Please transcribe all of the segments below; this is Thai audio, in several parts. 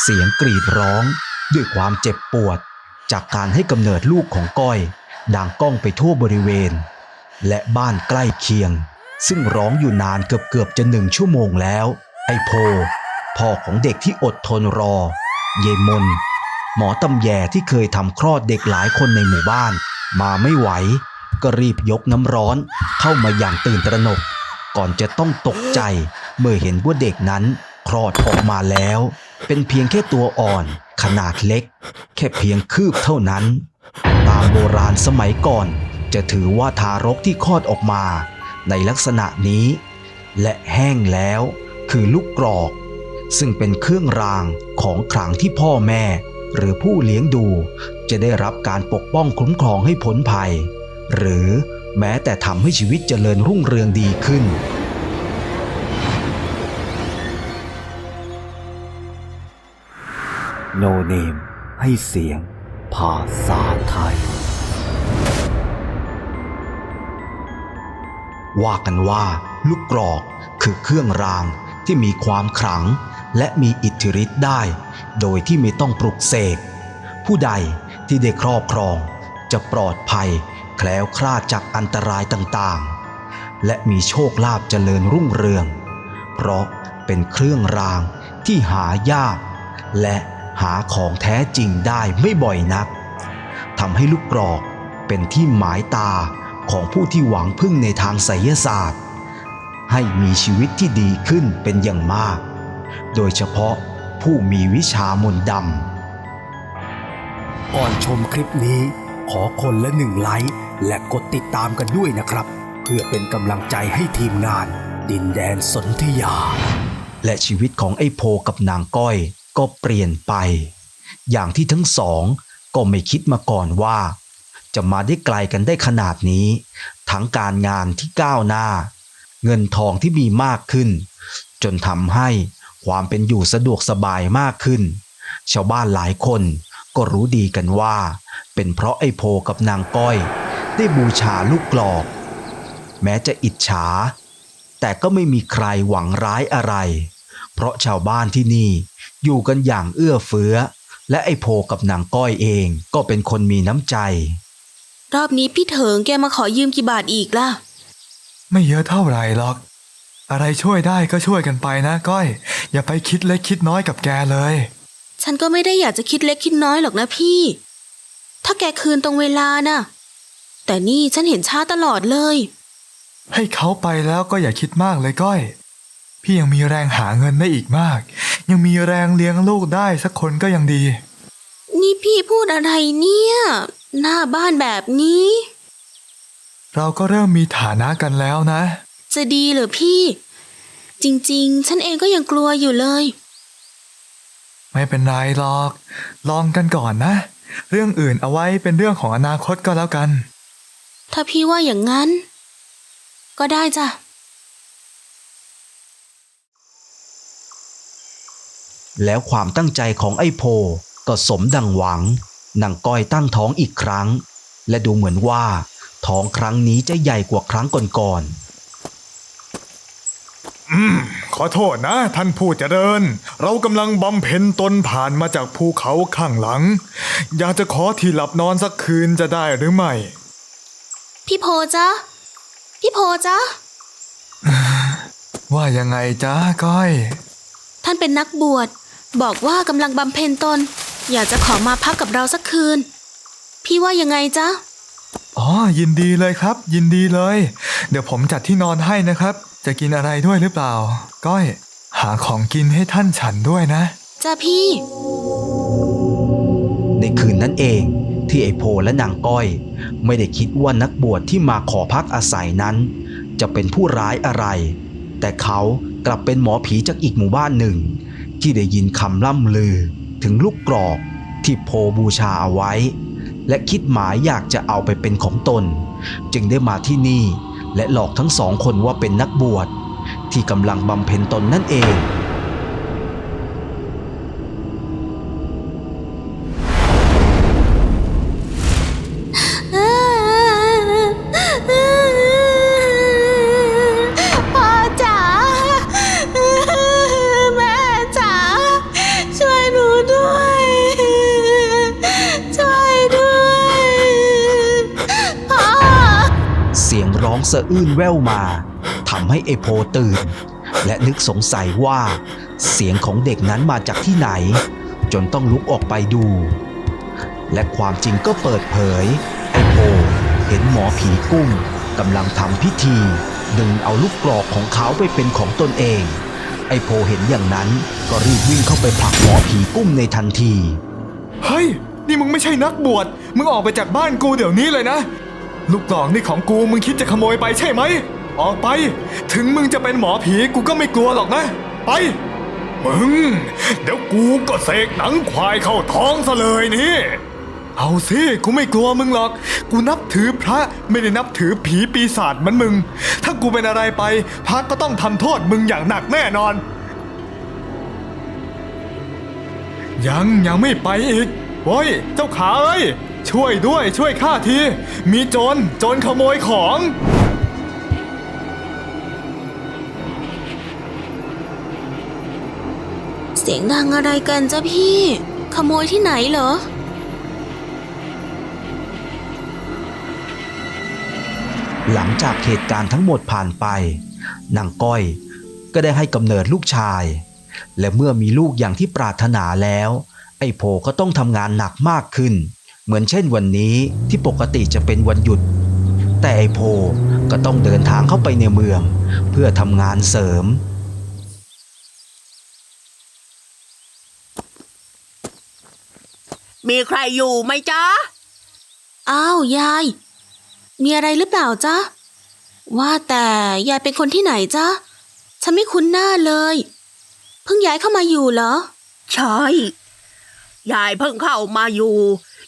เสียงกรีดร้อง ด้วยความเจ็บปวด จากการให้กำเนิดลูกของก้อย ดังก้องไปทั่วบริเวณ และบ้านใกล้เคียง ซึ่งร้องอยู่นานเกือบเกือบจะหนึ่งชั่วโมงแล้ว ไอโพ พ่อของเด็กที่อดทนรอ เยมน หมอตำแยที่เคยทำคลอดเด็กหลายคนในหมู่บ้าน มาไม่ไหว ก็รีบยกน้ำร้อนเข้ามาอย่างตื่นตระหนก ก่อนจะต้องตกใจเมื่อเห็นว่าเด็กนั้นคลอดออกมาแล้ว เป็นเพียงแค่ตัวอ่อน ขนาดเล็ก แค่เพียงคืบเท่านั้น ตามโบราณสมัยก่อน จะถือว่าทารกที่คลอดออกมา ในลักษณะนี้ และแห้งแล้วคือลูกกรอก ซึ่งเป็นเครื่องรางของขลังที่พ่อแม่ หรือผู้เลี้ยงดู จะได้รับการปกป้องคุ้มครองให้พ้นภัย หรือแม้แต่ทำให้ชีวิตเจริญรุ่งเรืองดีขึ้น โนเนม ให้เสียงภาษาไทย ว่ากันว่า ลูกกรอกคือเครื่องรางที่มีความขลัง และมีอิทธิฤทธิ์ได้ โดยที่ไม่ต้องปลุกเสก ผู้ใดที่ได้ครอบครอง จะปลอดภัย แคล้วคลาดจากอันตรายต่างๆ และมีโชคลาภเจริญรุ่งเรือง เพราะเป็นเครื่องรางที่หายากและ หาของแท้จริงได้ไม่บ่อยนักทำให้ลูกกรอกเป็นที่หมายตาของผู้ที่หวังพึ่งในทางไสยศาสตร์ ให้มีชีวิตที่ดีขึ้นเป็นอย่างมาก โดยเฉพาะผู้มีวิชามนต์ดำ ก่อนชมคลิปนี้ ขอคนละหนึ่งไลค์และกดติดตามกันด้วยนะครับ เพื่อเป็นกำลังใจให้ทีมงาน ดินแดนสนธยา และชีวิตของไอ้โพกับนางก้อย ก็เปลี่ยนไป อย่างที่ทั้งสองก็ไม่คิดมาก่อนว่า จะมาได้ไกลกันได้ขนาดนี้ ทั้งการงานที่ก้าวหน้า เงินทองที่มีมากขึ้น จนทำให้ความเป็นอยู่สะดวกสบายมากขึ้น ชาวบ้านหลายคนก็รู้ดีกันว่า เป็นเพราะไอ้โพกับนางก้อย ได้บูชาลูกกรอก แม้จะอิจฉา แต่ก็ไม่มีใครหวังร้ายอะไร เพราะชาวบ้านที่นี่ อยู่กันอย่างเอื้อเฟื้อ และไอ้โพกับนางก้อยเองก็เป็นคนมีน้ำใจ รอบนี้พี่เถิงแกมาขอยืมกี่บาทอีกล่ะ ไม่เยอะเท่าไหร่หรอก อะไรช่วยได้ก็ช่วยกันไปนะก้อย อย่าไปคิดเล็กคิดน้อยกับแกเลย ฉันก็ไม่ได้อยากจะคิดเล็กคิดน้อยหรอกนะพี่ ถ้าแกคืนตรงเวลาน่ะ แต่นี่ฉันเห็นช้าตลอดเลย ให้เขาไปแล้วก็อย่าคิดมากเลยก้อย พี่ยังมีแรงหาเงินได้อีกมาก ยังมีแรงเลี้ยงลูกได้สักคนก็ยังดี นี่พี่พูดอะไรเนี่ย หน้าบ้านแบบนี้ เราก็เริ่มมีฐานะกันแล้วนะ จะดีเหรอพี่ จริงๆ ฉันเองก็ยังกลัวอยู่เลย ไม่เป็นไรหรอก ลองกันก่อนนะ เรื่องอื่นเอาไว้เป็นเรื่องของอนาคตก็แล้วกัน ถ้าพี่ว่าอย่างนั้น ก็ได้จ้ะ แล้วความตั้งใจของไอ้โพก็สมดังหวังนางก้อยตั้งท้องอีกครั้ง และดูเหมือนว่า ท้องครั้งนี้จะใหญ่กว่าครั้งก่อนขอโทษนะ ท่านผู้เจริญ เรากำลังบำเพ็ญตนผ่านมาจากภูเขาข้างหลัง อยากจะขอที่หลับนอนสักคืนจะได้หรือไม่ พี่โพจ๊ะ พี่โพจ๊ะ ว่ายังไงจ้าก้อย ท่านเป็นนักบวช บอกว่ากำลังบำเพ็ญตน อยากจะขอมาพักกับเราสักคืน พี่ว่ายังไงจ๊ะ อ๋อ ยินดีเลยครับ ยินดีเลย เดี๋ยวผมจัดที่นอนให้นะครับ จะกินอะไรด้วยหรือเปล่า ก้อย หาของกินให้ท่านฉันด้วยนะ จ้าพี่ๆในคืนนั้นเองที่ไอ้โพและนางก้อย ไม่ได้คิดว่านักบวชที่มาขอพักอาศัยนั้น จะเป็นผู้ร้ายอะไร แต่เขากลับเป็นหมอผีจากอีกหมู่บ้านหนึ่ง ที่ได้ยินคำล่ำลือถึงลูกกรอกที่โพบูชาเอาไว้ และคิดหมายอยากจะเอาไปเป็นของตน จึงได้มาที่นี่และหลอกทั้งสองคนว่าเป็นนักบวชที่กำลังบำเพ็ญตนนั่นเอง สะอื้นแว่วมาทำให้ไอโพตื่น และนึกสงสัยว่า เสียงของเด็กนั้นมาจากที่ไหน จนต้องลุกออกไปดู และความจริงก็เปิดเผย ไอโพเห็นหมอผีกุ้งกำลังทำพิธี ดึงเอาลูกกรอกของเขาไปเป็นของตนเอง ไอโพเห็นอย่างนั้นก็รีบวิ่งเข้าไปผลักหมอผีกุ้งในทันที เฮ้ย นี่มึงไม่ใช่นักบวช มึงออกไปจากบ้านกูเดี๋ยวนี้เลยนะ ลูกกลองนี่ของกูมึงคิดจะขโมยไปใช่ไหม ออกไป ถึงมึงจะเป็นหมอผีกูก็ไม่กลัวหรอกนะ ไป มึง เดี๋ยวกูก็เสกหนังควายเข้าท้องซะเลยนี่ เอาสิกูไม่กลัวมึงหรอก กูนับถือพระไม่ได้นับถือผีปีศาจมันมึง ถ้ากูเป็นอะไรไปพระก็ต้องทำโทษมึงอย่างหนักแน่นอน ยังยังไม่ไปอีกโอ้ยเจ้าขาเอ้ย ช่วยด้วยช่วยข้าที มีโจรโจรขโมยของ เสียงดังอะไรกันจ้ะพี่ ขโมยที่ไหนเหรอ หลังจากเหตุการณ์ทั้งหมดผ่านไปนางก้อยก็ได้ให้กำเนิดลูกชาย และเมื่อมีลูกอย่างที่ปรารถนาแล้ว ไอ้โพก็ต้องทำงานหนักมากขึ้น เหมือนเช่นวันนี้ที่ปกติจะเป็นวันหยุด แต่ไอ้โพก็ต้องเดินทางเข้าไปในเมือง เพื่อทำงานเสริม มีใครอยู่ไหมจ๊ะ อ้าวยาย มีอะไรหรือเปล่าจ๊ะ ว่าแต่ยายเป็นคนที่ไหนจ๊ะ ฉันไม่คุ้นหน้าเลย เพิ่งย้ายเข้ามาอยู่เหรอ ใช่ ยายเพิ่งเข้ามาอยู่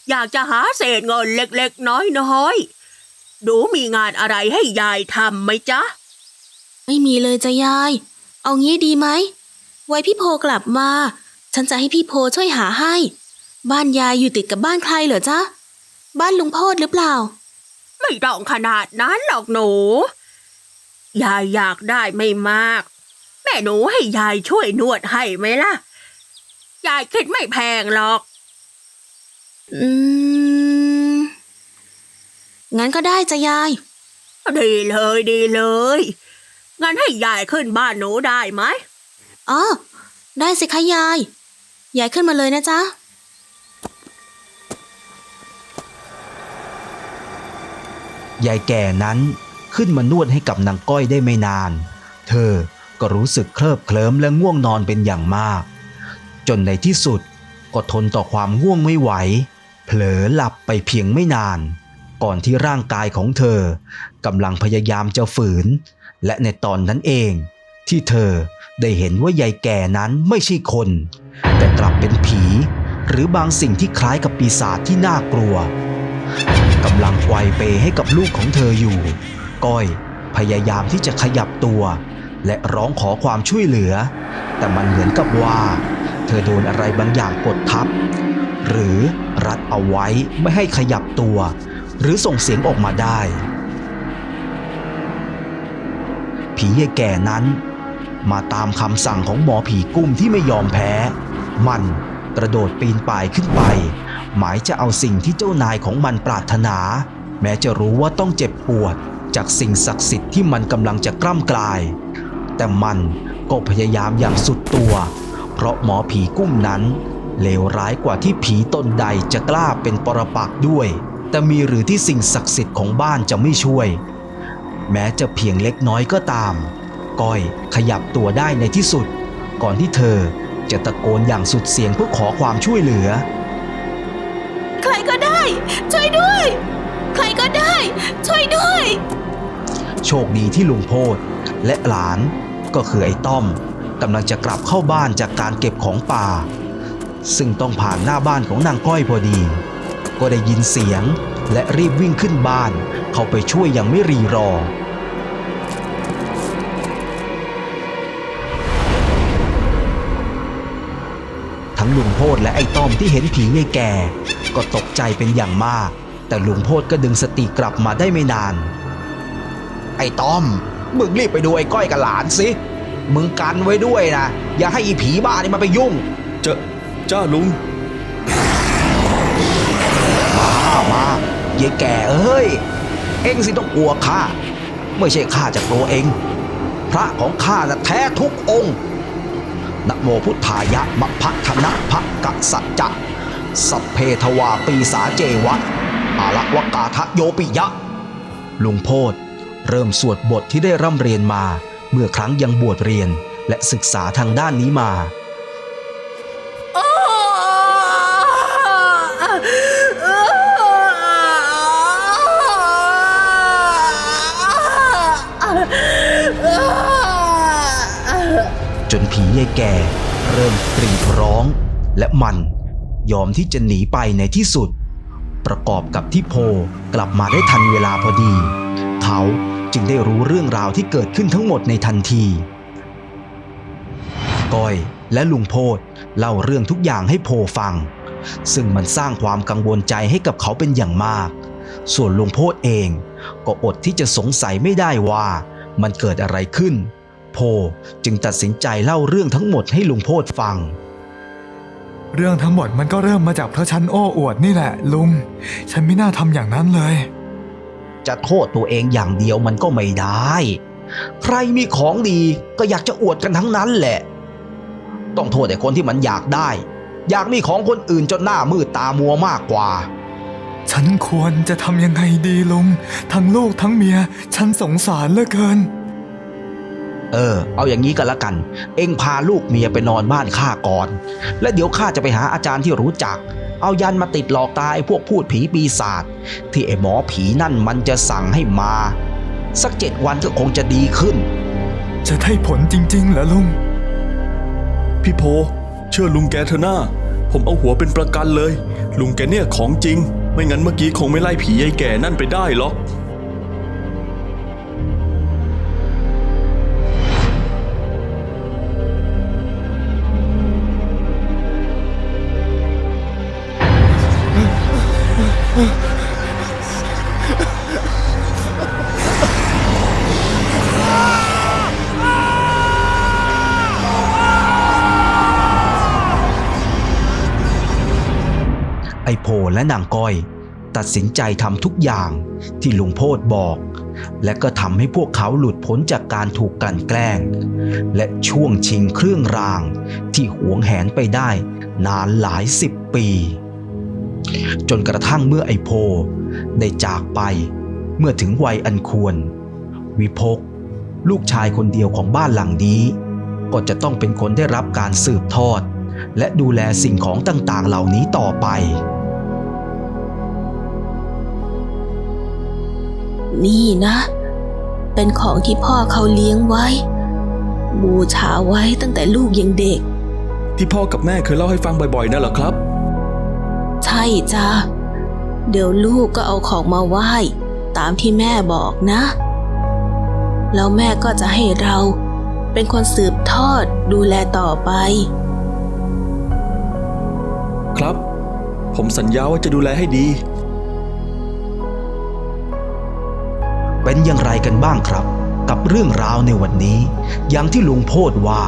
อยากจะหาเศษเงินเล็กๆ น้อยๆดูมีงานอะไรให้ยายทำไหมจ๊ะ ไม่มีเลยจ้ะยาย เอางี้ดีไหม ไว้พี่โพกลับมา ฉันจะให้พี่โพช่วยหาให้ บ้านยายอยู่ติดกับบ้านใครเหรอจ๊ะ บ้านลุงโพดหรือเปล่า ไม่ต้องขนาดนั้นหรอกหนู ยายอยากได้ไม่มาก แม่หนูให้ยายช่วยนวดให้ไหมล่ะ ยายคิดไม่แพงหรอก อืม งั้นก็ได้จ้ะยาย ดีเลยดีเลย งั้นให้ยายขึ้นบ้านหนูได้ไหมอ๋อ ได้สิคะยาย ยายขึ้นมาเลยนะจ๊ะ ยายแก่นั้นขึ้นมานวดให้กับนางก้อยได้ไม่นาน เธอก็รู้สึกเคลิบเคลิ้มและง่วงนอนเป็นอย่างมาก จนในที่สุดก็ทนต่อความง่วงไม่ไหว เผลอหลับไปเพียงไม่นาน ก่อนที่ร่างกายของเธอกำลังพยายามจะฝืน และในตอนนั้นเอง ที่เธอได้เห็นว่ายายแก่นั้นไม่ใช่คน แต่กลับเป็นผี หรือบางสิ่งที่คล้ายกับปีศาจที่น่ากลัวกำลังไกวเปให้กับลูกของเธออยู่ ก้อยพยายามที่จะขยับตัว และร้องขอความช่วยเหลือ แต่มันเหมือนกับว่า เธอโดนอะไรบางอย่างกดทับ หรือ รัดเอาไว้ไม่ให้ขยับตัว หรือส่งเสียงออกมาได้ ผียายแก่นั้น มาตามคำสั่งของหมอผีกุ้มที่ไม่ยอมแพ้ มันกระโดดปีนป่ายขึ้นไป หมายจะเอาสิ่งที่เจ้านายของมันปรารถนา แม้จะรู้ว่าต้องเจ็บปวดจากสิ่งศักดิ์สิทธิ์ที่มันกำลังจะกล้ำกลาย แต่มันก็พยายามอย่างสุดตัว เพราะหมอผีกุ้มนั้น เลวร้ายกว่าที่ผีตนใดจะกล้าเป็นปรปักษ์ด้วย แต่มีหรือที่สิ่งศักดิ์สิทธิ์ของบ้านจะไม่ช่วย แม้จะเพียงเล็กน้อยก็ตาม ก้อยขยับตัวได้ในที่สุด ก่อนที่เธอจะตะโกนอย่างสุดเสียงเพื่อขอความช่วยเหลือ ใครก็ได้ ช่วยด้วย ใครก็ได้ ช่วยด้วย โชคดีที่ลุงโพธและหลานก็คือไอ้ต้อมกำลังจะกลับเข้าบ้านจากการเก็บของป่า ซึ่งต้องผ่านหน้าบ้านของนางก้อยพอดี ก็ได้ยินเสียงและรีบวิ่งขึ้นบ้าน เข้าไปช่วยอย่างไม่รีรอ ทั้งลุงโพธและไอ้ต้อมที่เห็นผียายแก่ ก็ตกใจเป็นอย่างมาก แต่ลุงโพธก็ดึงสติกลับมาได้ไม่นาน ไอ้ต้อมมึงรีบไปดูไอ้ก้อยกับหลานสิ มึงกันไว้ด้วยนะ อย่าให้อีผีบ้านี่มาไปยุ่ง เจ้า จ้าลุง มามาเยายแก่เอ้ย เอ็งสิต้องกลัวข้า ไม่ใช่ข้าจากตัวเอง พระของข้าน่ะแท้ทุกองค์นะโมพุทธายะมะพะธนะภะกะสัจจะสัพเพทวาปีสาเจวะอาละวกาทะโยปิยะ ลุงโพธเริ่มสวดบทที่ได้ร่ำเรียนมา เมื่อครั้งยังบวชเรียนและศึกษาทางด้านนี้มา ยายแก่ เริ่มกรีดร้อง และมันยอมที่จะหนีไปในที่สุด ประกอบกับที่โพกลับมาได้ทันเวลาพอดี เขาจึงได้รู้เรื่องราวที่เกิดขึ้นทั้งหมดในทันทีก้อยและลุงโพธเล่าเรื่องทุกอย่างให้โพฟัง ซึ่งมันสร้างความกังวลใจให้กับเขาเป็นอย่างมาก ส่วนลุงโพธเอง ก็อดที่จะสงสัยไม่ได้ว่ามันเกิดอะไรขึ้น โพจึงตัดสินใจเล่าเรื่องทั้งหมดให้ลุงโพธฟัง เรื่องทั้งหมดมันก็เริ่มมาจากเพราะฉันโอ้อวดนี่แหละ ลุง ฉันไม่น่าทำอย่างนั้นเลย จะโทษตัวเองอย่างเดียวมันก็ไม่ได้ ใครมีของดีก็อยากจะอวดกันทั้งนั้นแหละ ต้องโทษแต่คนที่มันอยากได้ อยากมีของคนอื่นจนหน้ามืดตามัวมากกว่าฉันควรจะทำยังไงดีลุง ทั้งลูกทั้งเมีย ฉันสงสารเหลือเกิน เออ เอาอย่างนี้ก็แล้วกัน เองพาลูกเมียไปนอนบ้านข้าก่อน และเดี๋ยวข้าจะไปหาอาจารย์ที่รู้จัก เอายันมาติดหลอกตาไอ้พวกพูดผีปีศาจที่ไอ้หมอผีนั่นมันจะสั่งให้มา สักเจ็ดวันก็คงจะดีขึ้น จะได้ผลจริงๆเหรอลุง พี่โพ เชื่อลุงแกเถอะหน้า ผมเอาหัวเป็นประกันเลย ลุงแกเนี่ยของจริง ไม่งั้นเมื่อกี้คงไม่ไล่ผียายแก่นั่นไปได้หรอก ไอโพและนางก้อย ตัดสินใจทำทุกอย่างที่ลุงโพธบอก และก็ทำให้พวกเขาหลุดพ้นจากการถูกกลั่นแกล้ง และช่วงชิงเครื่องรางที่หวงแหนไปได้นานหลายสิบปี จนกระทั่งเมื่อไอ้โพ ได้จากไปเมื่อถึงวัยอันควร วิภกลูกชายคนเดียวของบ้านหลังนี้ ก็จะต้องเป็นคนได้รับการสืบทอด และดูแลสิ่งของต่างๆเหล่านี้ต่อไป นี่นะ เป็นของที่พ่อเขาเลี้ยงไว้ บูชาไว้ตั้งแต่ลูกยังเด็ก ที่พ่อกับแม่เคยเล่าให้ฟังบ่อยๆนั่นเหรอครับ ใช่จ้ะเดี๋ยวลูกก็เอาของมาไหว้ ตามที่แม่บอกนะ แล้วแม่ก็จะให้เราเป็นคนสืบทอดดูแลต่อไป ครับ ผมสัญญาว่าจะดูแลให้ดี เป็นอย่างไรกันบ้างครับ กับเรื่องราวในวันนี้ อย่างที่ลุงโพดว่า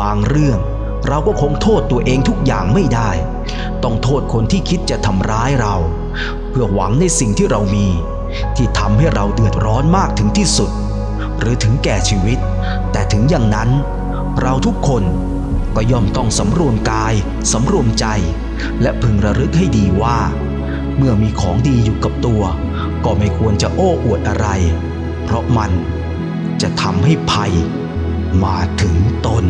บางเรื่องเราก็คงโทษตัวเองทุกอย่างไม่ได้ ต้องโทษคนที่คิดจะทำร้ายเรา เพื่อหวังในสิ่งที่เรามี ที่ทำให้เราเดือดร้อนมากถึงที่สุด หรือถึงแก่ชีวิต แต่ถึงอย่างนั้น เราทุกคนก็ย่อมต้องสำรวมกายสำรวมใจ และพึงระลึกให้ดีว่า เมื่อมีของดีอยู่กับตัว ก็ไม่ควรจะโอ้อวดอะไร เพราะมันจะทำให้ภัยมาถึงตน